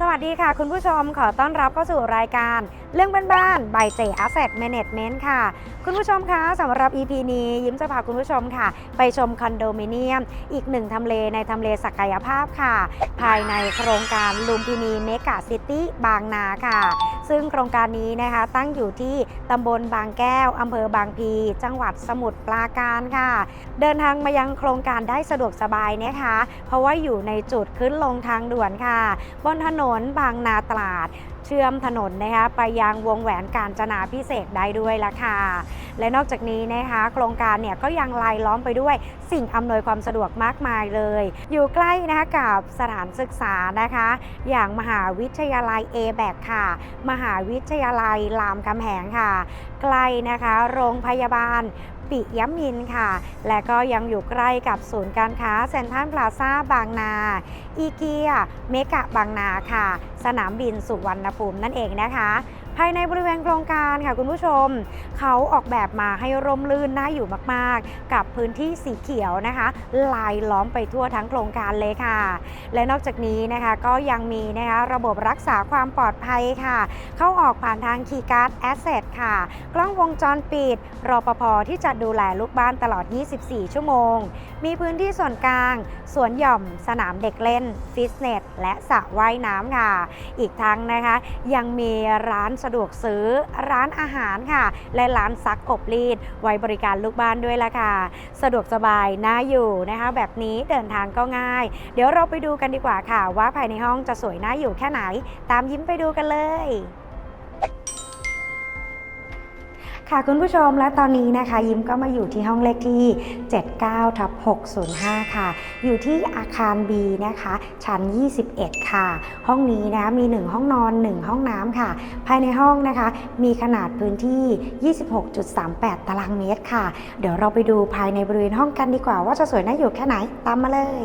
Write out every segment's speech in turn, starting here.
สวัสดีค่ะ คุณผู้ชมขอต้อนรับเข้าสู่รายการ เรื่องบ้านๆ by J Asset Management ค่ะ คุณผู้ชมคะสำหรับ EP นี้ยิ้มจะพาคุณผู้ชมค่ะ ไปชมคอนโดมิเนียม อีกหนึ่งทำเลในทำเลศักยภาพค่ะ ภายในโครงการลุมพินีเมกะซิตี้บางนาค่ะ ซึ่งโครงการนี้นะคะตั้งอยู่ที่ตำบลบางแก้วอำเภอบางพี จังหวัดสมุทรปราการค่ะ เดินทางมายังโครงการได้สะดวกสบายนะคะ เพราะว่าอยู่ในจุดขึ้นลงทางด่วนค่ะ บนถนนบางนาตราดเชื่อมถนนนะคะไปยังวงแหวนการจนาพิเศษได้ด้วยละค่ะ และนอกจากนี้นะคะ โครงการเนี่ยก็ยังลายล้อมไปด้วยสิ่งอำนวยความสะดวกมากมายเลย อยู่ใกล้นะคะกับสถานศึกษานะคะ อย่างมหาวิทยาลัย a b a c ค่ะ มหาวิทยาลัยรามคำแหงค่ะ ใกล้นะคะ โรงพยาบาล ปิยมินค่ะ และก็ยังอยู่ใกล้กับศูนย์การค้าเซ็นทรัลพลาซ่าบางนา อีเกีย เมกะบางนาค่ะ สนามบินสุวรรณภูมินั่นเองนะคะ ภายในบริเวณโครงการค่ะคุณผู้ชม เขาออกแบบมาให้ร่มรื่นน่าอยู่มากๆ กับพื้นที่สีเขียวนะคะ ลายล้อมไปทั่วทั้งโครงการเลยค่ะ และนอกจากนี้นะคะก็ยังมีนะคะระบบรักษาความปลอดภัยค่ะ เข้าออกผ่านทางคีย์การ์ดแอสเซทค่ะ กล้องวงจรปิดรปภที่จะดูแลลูกบ้านตลอด 24 ชั่วโมง มีพื้นที่ส่วนกลางสวนหย่อม สนามเด็กเล่น ฟิตเนส และสระว่ายน้ำค่ะ อีกทั้งนะคะ ยังมีร้านสะดวกซื้อร้านอาหารค่ะ และร้านซักอบรีด ไว้บริการลูกบ้านด้วยละค่ะ สะดวกสบายน่าอยู่นะคะ แบบนี้เดินทางก็ง่าย เดี๋ยวเราไปดูกันดีกว่าค่ะ ว่าภายในห้องจะสวยน่าอยู่แค่ไหน ตามยิ้มไปดูกันเลย ค่ะคุณผู้ชมและตอนนี้นะคะ ยิ้มก็มาอยู่ที่ห้องเลขที่ 79ทับ605 ค่ะ อยู่ที่อาคาร B นะคะ ชั้น 21 ค่ะ ห้องนี้นะมี 1 ห้องนอน 1 ห้องน้ำค่ะ ภายในห้องนะคะ มีขนาดพื้นที่ 26.38 ตารางเมตรค่ะ เดี๋ยวเราไปดูภายในบริเวณห้องกันดีกว่าว่าจะสวยน่าอยู่แค่ไหนตามมาเลย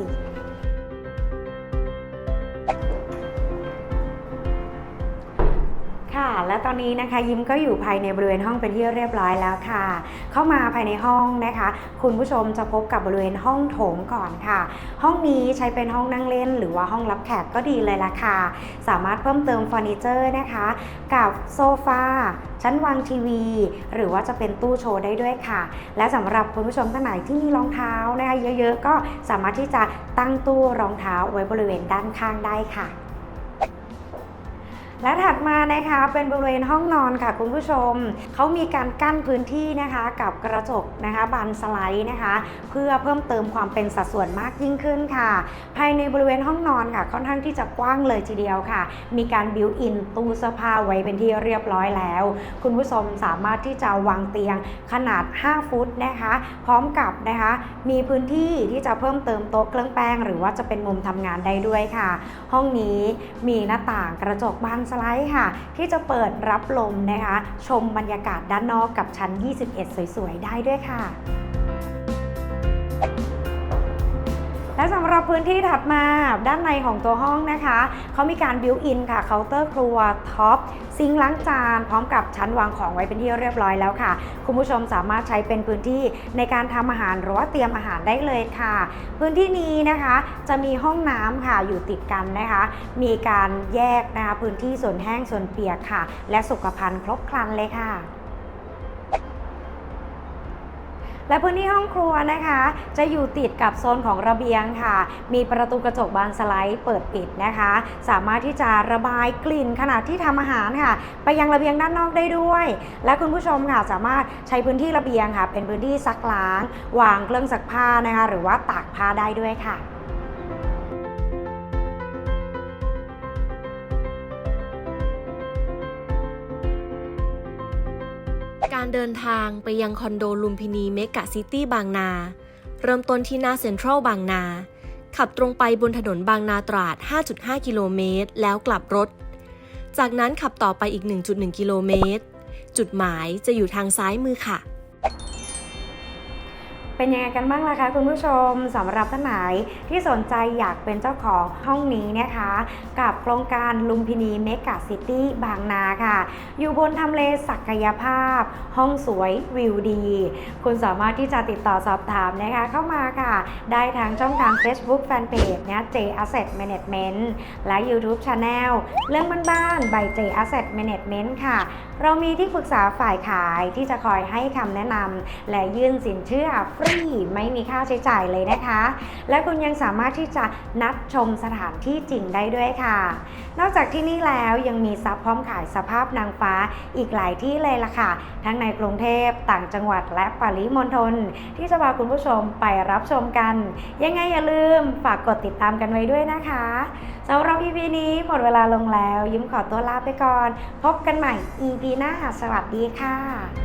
และตอนนี้นะคะยิ้มก็อยู่ภายในบริเวณห้องเป็นที่เรียบร้อยแล้วค่ะ เข้ามาภายในห้องนะคะ คุณผู้ชมจะพบกับบริเวณห้องโถงก่อนค่ะ ห้องนี้ใช้เป็นห้องนั่งเล่น หรือว่าห้องรับแขกก็ดีเลยละค่ะ สามารถเพิ่มเติมเฟอร์นิเจอร์นะคะ กับโซฟาชั้นวางทีวี หรือว่าจะเป็นตู้โชว์ได้ด้วยค่ะ และสำหรับคุณผู้ชมท่านไหนที่มีรองเท้านะคะเยอะๆก็สามารถที่จะตั้งตู้รองเท้าไว้บริเวณด้านข้างได้ค่ะ และถัดมานะคะเป็นบริเวณห้องนอนค่ะคุณผู้ชม เขามีการกั้นพื้นที่นะคะกับกระจกนะคะบานสไลด์นะคะ เพื่อเพิ่มเติมความเป็นสัดส่วนมากยิ่งขึ้นค่ะ ภายในบริเวณห้องนอนค่ะ ค่อนข้างที่จะกว้างเลยทีเดียวค่ะ มีการบิวอินตู้เสื้อผ้าไว้เป็นที่เรียบร้อยแล้ว คุณผู้ชมสามารถที่จะวางเตียงขนาด 5 ฟุตนะคะ พร้อมกับนะคะ มีพื้นที่ที่จะเพิ่มเติมโต๊ะเครื่องแป้ง หรือว่าจะเป็นมุมทำงานได้ด้วยค่ะ ห้องนี้มีหน้าต่างกระจกบานสไลด์ค่ะ ที่จะเปิดรับลมนะคะ ชมบรรยากาศด้านนอกกับชั้น 21 สวยๆ ได้ด้วยค่ะ และสำหรับพื้นที่ถัดมาด้านในของตัวห้องนะคะ เขามีการบิวอินค่ะเคาน์เตอร์ครัวท็อปซิงค์ล้างจาน พร้อมกับชั้นวางของไว้เป็นที่เรียบร้อยแล้วค่ะ คุณผู้ชมสามารถใช้เป็นพื้นที่ในการทำอาหารหรือว่าเตรียมอาหารได้เลยค่ะ พื้นที่นี้นะคะ จะมีห้องน้ำค่ะอยู่ติดกันนะคะ มีการแยกนะคะพื้นที่ส่วนแห้งส่วนเปียกค่ะ และสุขภัณฑ์ครบครันเลยค่ะ และพื้นที่ห้องครัวนะคะ จะอยู่ติดกับโซนของระเบียงค่ะ มีประตูกระจกบานสไลด์เปิดปิดนะคะ สามารถที่จะระบายกลิ่นขณะที่ทำอาหารค่ะ ไปยังระเบียงด้านนอกได้ด้วย และคุณผู้ชมค่ะสามารถใช้พื้นที่ระเบียงค่ะ เป็นพื้นที่ซักล้าง วางเครื่องซักผ้านะคะ หรือว่าตากผ้าได้ด้วยค่ะ การเดินทางไปยังคอนโดลุมพินีเมกะซิตี้บางนา เริ่มต้นที่หน้าเซ็นทรัลบางนา ขับตรงไปบนถนนบางนาตราด 5.5 กิโลเมตร แล้วกลับรถ จากนั้นขับต่อไปอีก 1.1 กิโลเมตร จุดหมายจะอยู่ทางซ้ายมือค่ะ เป็นยังไงกันบ้างล่ะคะคุณผู้ชมสำหรับท่านไหนที่สนใจอยากเป็นเจ้าของห้องนี้นะคะ กับโครงการลุมพินีเมกะซิตี้บางนาค่ะ อยู่บนทำเลศักยภาพ ห้องสวยวิวดี คุณสามารถที่จะติดต่อสอบถามนะคะเข้ามาค่ะ ได้ทางช่องทาง Facebook Fanpage นะ J Asset Management และ YouTube Channel เรื่องบ้านๆ by J Asset Management ค่ะ เรามีที่ปรึกษาฝ่ายขายที่จะคอยให้คำแนะนำและยื่นสินเชื่อฟรีไม่มีค่าใช้จ่ายเลยนะคะ และคุณยังสามารถที่จะนัดชมสถานที่จริงได้ด้วยค่ะ นอกจากที่นี่แล้วยังมีซับพร้อมขายสภาพนางฟ้าอีกหลายที่เลยล่ะค่ะ ทั้งในกรุงเทพต่างจังหวัดและปริมณฑลที่จะพาคุณผู้ชมไปรับชมกัน ยังไงอย่าลืมฝากกดติดตามกันไว้ด้วยนะคะสำหรับ EP นี้หมดเวลาลงแล้ว ยิ้มขอตัวลาไปก่อน พบกันใหม่ EP หน้าสวัสดีค่ะ